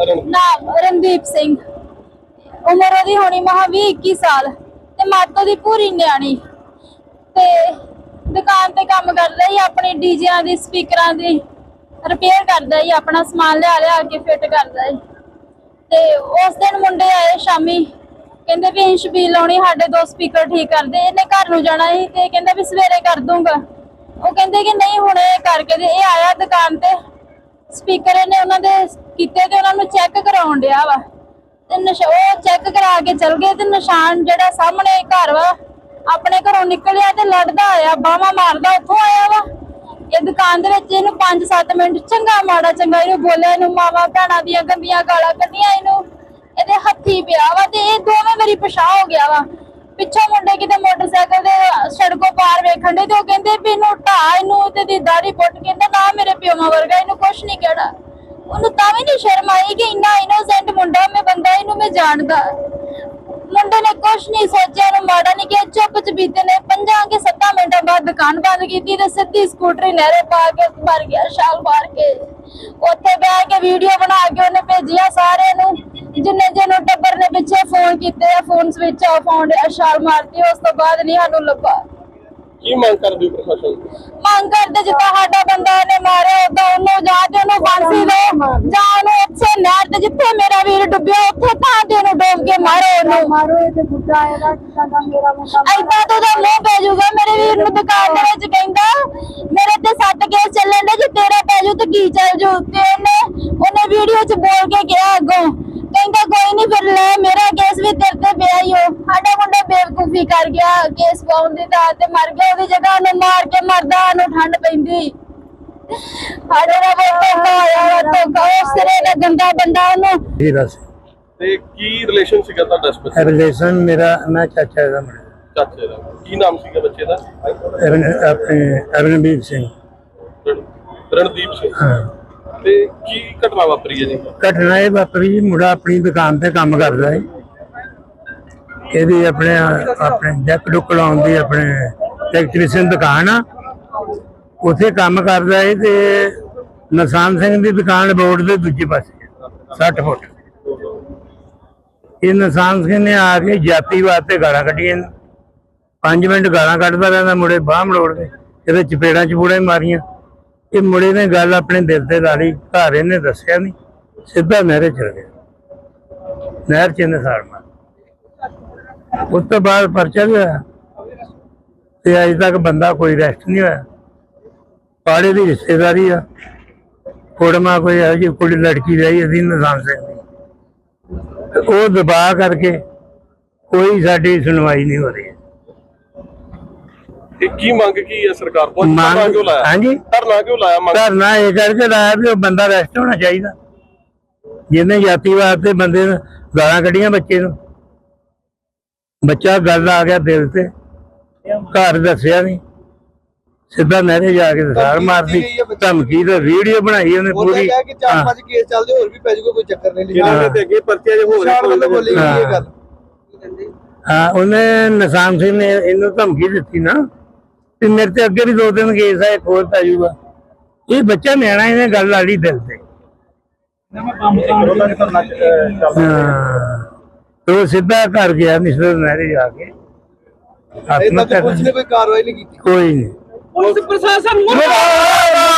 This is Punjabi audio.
ਨਾਮ ਰਣਦੀਪ ਸਿੰਘ। ਉਮਰ ਉਹਦੀ ਹੋਣੀ ਮਹਾ 20 21 ਸਾਲ। ਤੇ ਮਾਤੋ ਦੀ ਪੂਰੀ ਨਿਆਣੀ। ਤੇ ਦੁਕਾਨ ਤੇ ਕੰਮ ਕਰਦਾ ਸੀ, ਆਪਣੀ ਡੀਜਿਆਂ ਦੀ, ਸਪੀਕਰਾਂ ਦੀ। ਰਿਪੇਅਰ ਕਰਦਾ ਸੀ, ਆਪਣਾ ਸਮਾਨ ਲਿਆ ਲਿਆ ਕੇ ਫਿੱਟ ਕਰਦਾ ਸੀ। ਤੇ ਉਸ ਦਿਨ ਮੁੰਡੇ ਆਏ ਸ਼ਾਮੀ। ਕਹਿੰਦੇ ਵੀ ਅਸੀਂ ਸ਼ਬੀਲ ਲਾਉਣੀ, ਸਾਡੇ ਦੋ ਸਪੀਕਰ ਠੀਕ ਕਰਦੇ। ਇਹਨੇ ਘਰ ਨੂੰ ਜਾਣਾ ਸੀ ਤੇ ਕਹਿੰਦਾ ਵੀ ਸਵੇਰੇ ਕਰ ਦੂੰਗਾ। ਉਹ ਕਹਿੰਦੇ ਕਿ ਨਹੀਂ, ਹੁਣ ਇਹ ਕਰਕੇ ਦੇ। ਇਹ ਆਇਆ ਦੁਕਾਨ ਤੇ। ਸਪੀਕਰ ਇਹਨੇ ਉਹਨਾਂ ਦੇ ਕੀਤੇ ਤੇ ਉਹਨਾਂ ਨੂੰ ਚੈੱਕ ਕਰਾਉਣ ਡਿਆ ਵਾ। ਤੇ ਨਿਸ਼ ਉਹ ਚੈੱਕ ਕਰਾ ਕੇ ਚਲ ਗਏ ਤੇ ਨਿਸ਼ਾਨ ਜਿਹੜਾ ਸਾਹਮਣੇ ਘਰ ਵਾ, ਆਪਣੇ ਘਰੋਂ ਨਿਕਲਿਆ ਤੇ ਲੜਦਾ ਆਇਆ ਬਾਵਾ ਮਾਰਦਾ, ਉੱਥੋਂ ਆਇਆ ਵਾ। ਇਹ ਦੁਕਾਨ ਦੇ ਵਿੱਚ ਇਹਨੂੰ 5-7 ਮਿੰਟ ਚੰਗਾ ਮਾੜਾ ਚੰਗਾ ਇਹਨੂੰ ਬੋਲਿਆ, ਇਹਨੂੰ ਮਾਵਾ ਭੈਣਾਂ ਦੀਆਂ ਗੰਦੀਆਂ ਗਾਲਾਂ ਕੱਢੀਆਂ ਇਹਨੂੰ। ਇਹਦੇ ਹੱਥੀ ਪਿਆ ਵਾ ਤੇ ਇਹ ਦੋਵੇਂ ਮੇਰੀ ਪਛਾਹ ਹੋ ਗਿਆ ਵਾ। ਪਿੱਛੋਂ ਮੁੰਡੇ ਕਿਤੇ ਮੋਟਰਸਾਈਕਲ ਦੇ ਸੜਕੋਂ ਪਾਰ ਵੇਖਣ ਦੇ ਤੇ ਉਹ ਕਹਿੰਦੇ ਵੀ ਇਹਨੂੰ ਢਾ ਇਹਨੂੰ ਤੇ ਦੀ ਦਾੜੀ ਪੁੱਟ ਕਹਿੰਦਾ ਨਾ ਮੇਰੇ ਪਿਓਾਂ ਵਰਗਾ, ਇਹਨੂੰ ਕੁਛ ਨਹੀਂ ਕਹਿਣਾ। ਉਹਨੂੰ ਵੀ ਨਹੀਂ ਸ਼ਰਮ ਆਈ ਕਿ ਇੰਨਾ ਇਨੋਸੈਂਟ ਮੁੰਡਾ ਮੈਂ ਬੰਦਾ ਇਹਨੂੰ ਮੈਂ ਜਾਣਦਾ। ਮੁੰਡੇ ਨੇ ਕੁਛ ਨਹੀਂ ਸੋਚਿਆ ਨੂੰ ਮਾੜਾ ਨਹੀਂ ਕਿ ਚੁੱਪ ਚਬੀਤੇ ਨੇ, ਪੰਜਾਂ ਕੇ 7 ਮਿੰਟਾਂ ਬਾਅਦ ਦੁਕਾਨ ਬੰਦ ਕੀਤੀ ਤੇ ਸਿੱਧੀ ਸਕੂਟਰੀ ਨਹਿਰੇ ਪਾ ਕੇ ਮਰ ਗਿਆ, ਛਾਲ ਮਾਰ ਕੇ। ਉੱਥੇ ਬਹਿ ਕੇ ਵੀਡੀਓ ਬਣਾ ਕੇ ਉਹਨੇ ਭੇਜਿਆ ਸਾਰਿਆਂ ਨੂੰ, ਜਿੰਨੇ ਜਿਹਨੂੰ ਟੱਬਰ ਨੇ ਪਿੱਛੇ ਫੋਨ ਕੀਤੇ ਆ ਫੋਨ ਸਵਿਚ ਆਫ ਆਉਣ ਛਾਲ ਮਾਰਤੀ, ਉਸ ਤੋਂ ਬਾਅਦ ਨਹੀਂ ਸਾਨੂੰ ਲੱਭਾ। ਕੀ ਮੰਗ ਕਰਦੇ ਹੋ ਪ੍ਰਸ਼ਾਸਨ ਤੋਂ? ਮੰਗ ਕਰਦੇ ਜਿੱਦਾਂ ਸਾਡਾ ਬੰਦਾ ਨੇ ਮਾਰਿਆ ਉਦਾਂ ਉਹਨੂੰ ਜਾਂ ਤੇ ਉਹਨੂੰ ਫਾਂਸੀ ਦਿਓ ਜਾਂ ਉਹਨੂੰ ਉੱਥੇ ਨਹਿਰ ਤੇ ਜਿੱਥੇ ਮੇਰਾ ਵੀਰ ਡੁੱਬਿਆ ਉੱਥੇ ਤਾਂ ਤੇ ਉਹਨੂੰ ਡੋਬ ਕੇ ਮਾਰੋ ਉਹਨੂੰ। ਮਾਰੋ ਇਹ ਤੇ ਬੁੱਢਾ ਇਹਦਾ ਕਿਦਾਂ ਦਾ ਮੇਰਾ ਮੁੰਡਾ ਐਦਾਂ ਤੋਂ ਉਹਦਾ ਮੂੰਹ ਪੈ ਜਾਊਗਾ ਮੇਰੇ ਵੀਰ ਨੂੰ ਦੁਕਾਨ ਦੇ ਵਿੱਚ ਕਹਿੰਦਾ ਮੇਰੇ ਤੇ ਸੱਟ ਕੇਸ ਚੱਲਣ ਦੇ ਜੇ ਤੇਰਾ ਪੈ ਜਾਊ ਤੇ ਕੀ ਚੱਲ ਜਾਊ? ਤੇ ਉਹਨੇ ਉਹਨੇ ਵੀਡੀਓ 'ਚ ਬੋਲ ਕੇ ਗਿਆ ਅੱਗੋਂ ਕਹਿੰਦਾ ਕੋਈ ਨਹੀਂ ਫਿਰ ਲੈ ਮੇਰਾ ਕੇਸ ਵੀ ਤੇਰੇ ਤੇ ਪਿਆ ਹੀ ਹੋ ਸਾਡਾ ਮੁੰਡਾ ਬੇਵਕੂਫੀ ਕਰ ਗਿਆ ਕੇਸ ਪਾਉਣ ਦੀ ਤਾਂ ਤੇ ਮਰ ਗਿਆ ਉਹਦੀ ਜਗ੍ਹਾ ਉਹਨੂੰ ਮਾਰ ਕੇ ਮਰਦਾ ਉਹਨੂੰ ਠੰਡ ਪੈਂਦੀ। ਸਾਡੇ ਨਾਲ ਬਹੁਤ ਧੋਖਾ ਹੋਇਆ ਧੋਖਾ। ਉਸ ਸਿਰੇ ਦਾ ਗੰਦਾ ਬੰਦਾ ਉਹਨੂੰ। ਜੀ ਰਸ ਤੇ ਕੀ ਰਿਲੇਸ਼ਨ ਸੀਗਾ ਤੁਹਾਡਾ ਦਾ? ਰਿਲੇਸ਼ਨ ਮੇਰਾ ਮੈਂ ਚਾਚਾ ਦਾ ਮੁੰਡਾ। ਚਾਚੇ ਦਾ ਕੀ ਨਾਮ ਸੀਗਾ ਬੱਚੇ ਦਾ? ਅਰਨ ਆਪਣੇ ਅਰਨਬੀਰ ਸਿੰਘ। ਰਣ- ਰਣਦੀਪ ਸਿੰਘ। ਹਾਂ। ਤੇ ਕੀ ਘਟਨਾ ਵਾਪਰੀ ਹੈ ਜੀ? ਘਟਨਾ ਇਹ ਵਾਪਰੀ ਜੀ, ਮੁੰਡਾ ਆਪਣੀ ਦੁਕਾਨ ਤੇ ਕੰਮ ਕਰਦਾ ਹੈ ਇਹਦੀ ਆਪਣੇ ਆਪਣੇ ਜੈਕ ਡੁੱਕ ਲਾਉਣ ਦੀ ਆਪਣੇ ਇਲੈਕਟ੍ਰੀਸ਼ੀਅਨ ਦੁਕਾਨ ਆ। ਉੱਥੇ ਕੰਮ ਕਰਦਾ ਹੈ ਤੇ ਨਿਸ਼ਾਨ ਸਿੰਘ ਦੀ ਦੁਕਾਨ ਬੋਰਡ ਦੇ ਦੂਜੇ ਪਾਸੇ 60 ਫੁੱਟ। ਇਹ ਨਿਸ਼ਾਨ ਸਿੰਘ ਨੇ ਆ ਕੇ ਜਾਤੀਵਾਦ ਤੇ ਗਾਲਾਂ ਕੱਢੀਆਂ 5 ਮਿੰਟ ਗਾਲਾਂ ਕੱਢਦਾ ਰਹਿੰਦਾ ਮੁੜੇ ਬਾਹ ਮੜੋੜ ਕੇ ਇਹਦੇ ਚਪੇੜਾਂ ਚਪੂੜਾਂ ਮਾਰੀਆਂ। ਇਹ ਮੁੰਡੇ ਨੇ ਗੱਲ ਆਪਣੇ ਦਿਲ ਤੇ ਲਾ ਲਈ, ਘਰ ਇਹਨੇ ਦੱਸਿਆ ਨਹੀਂ ਸਿੱਧਾ ਨਹਿਰੇ ਚਲ ਗਿਆ। ਨਹਿਰ ਚ ਇਹਨੇ ਸਾੜ ਮਾਰ। ਉਸ ਤੋਂ ਬਾਅਦ ਪਰਚਾ ਵੀ ਹੋਇਆ। ਤੇ ਅਜੇ ਤੱਕ ਬੰਦਾ ਕੋਈ ਰੈਸਟ ਨਹੀਂ ਹੋਇਆ। ਪਾੜੇ ਦੀ ਰਿਸ਼ਤੇਦਾਰੀ ਆ। ਕੁੜਮਾ ਕੋਈ ਇਹੋ ਜਿਹੀ ਕੁੜੀ, ਲੜਕੀ ਰਹੀ ਅਸੀਂ ਨਿਸ਼ਾਨ ਸਿੰਘ ਦੀ। ਉਹ ਦਬਾਅ ਕਰਕੇ ਕੋਈ ਸਾਡੀ ਸੁਣਵਾਈ ਨਹੀਂ ਹੋ ਰਹੀ। ਇਹ ਕੀ ਮੰਗ ਕੀ ਹੈ ਸਰਕਾਰ ਕੋਲ? ਧਰਨਾ ਕਿਉਂ ਲਾਇਆ? ਹਾਂਜੀ। ਧਰਨਾ ਕਿਉਂ ਲਾਇਆ ਮੰਗ? ਧਰਨਾ ਇਹ ਕਰਕੇ ਲਾਇਆ ਵੀ ਉਹ ਬੰਦਾ ਰੈਸਟ ਹੋਣਾ ਚਾਹੀਦਾ। ਜਿਹਨੇ ਜਾਤੀਵਾਦ ਤੇ ਬੰਦੇ ਨੂੰ ਗਾਲਾਂ ਕੱਢੀਆਂ ਬੱਚੇ ਨੂੰ। ਬੱਚਾ ਗੱਲ ਆ ਗਿਆ ਦਿਲ ਤੇ। ਘਰ ਦੱਸਿਆ ਨਹੀਂ ਸਿੱਧਾ ਨਹਿਰੇ ਜਾ ਕੇ ਸਾਰ ਮਾਰਦੀ। ਧਮਕੀ ਤੇ ਵੀਡੀਓ ਬਣਾਈ ਉਹਨੇ ਉਹਨੇ ਪੂਰੀ। ਕਿਹਾ ਕਿ ਚਾਰ। ਪੰਜ ਕੇਸ ਚੱਲਦੇ ਹੋਰ ਵੀ ਪੈ ਜਾਊਗਾ ਕੋਈ ਚੱਕਰ ਨਹੀਂ ਹਾਂ। ਲਿਖਿਆ ਅੱਗੇ ਪਰਚੇ ਜੇ ਹੋ ਸ਼ਾਨ ਵੱਲੋਂ ਬੋਲੀ ਇਹ ਗੱਲ। ਹਾਂ ਉਹਨੇ ਨਿਸ਼ਾਨ ਸਿੰਘ ਨੇ ਇਹਨੂੰ ਧਮਕੀ ਦਿੱਤੀ ਨਾ। ਤੇ ਮੇਰੇ ਤੇ ਅੱਗੇ ਵੀ ਦੋ ਤਿੰਨ ਕੇਸ ਆ ਇੱਕ ਹੋਰ ਪੈ ਜਾਊਗਾ। ਇਹ ਬੱਚਾ ਨਿਆਣਾ ਇਹਨੇ ਗੱਲ ਲਾ ਲਈ ਦਿਲ ਤੇ। ਹਾਂ। ਉਹ ਸਿੱਧਾ ਘਰ ਗਿਆ ਮਿਸਰ ਨਹਿਰੇ ਜਾ ਕੇ। ਨੇ ਕੋਈ ਕਾਰਵਾਈ ਨਹੀਂ ਕੀਤੀ। ਕੋਈ ਨਹੀਂ। ਪੁਲਿਸ ਪ੍ਰਸ਼ਾਸਨ ਮੁਰਦਾਬਾਦ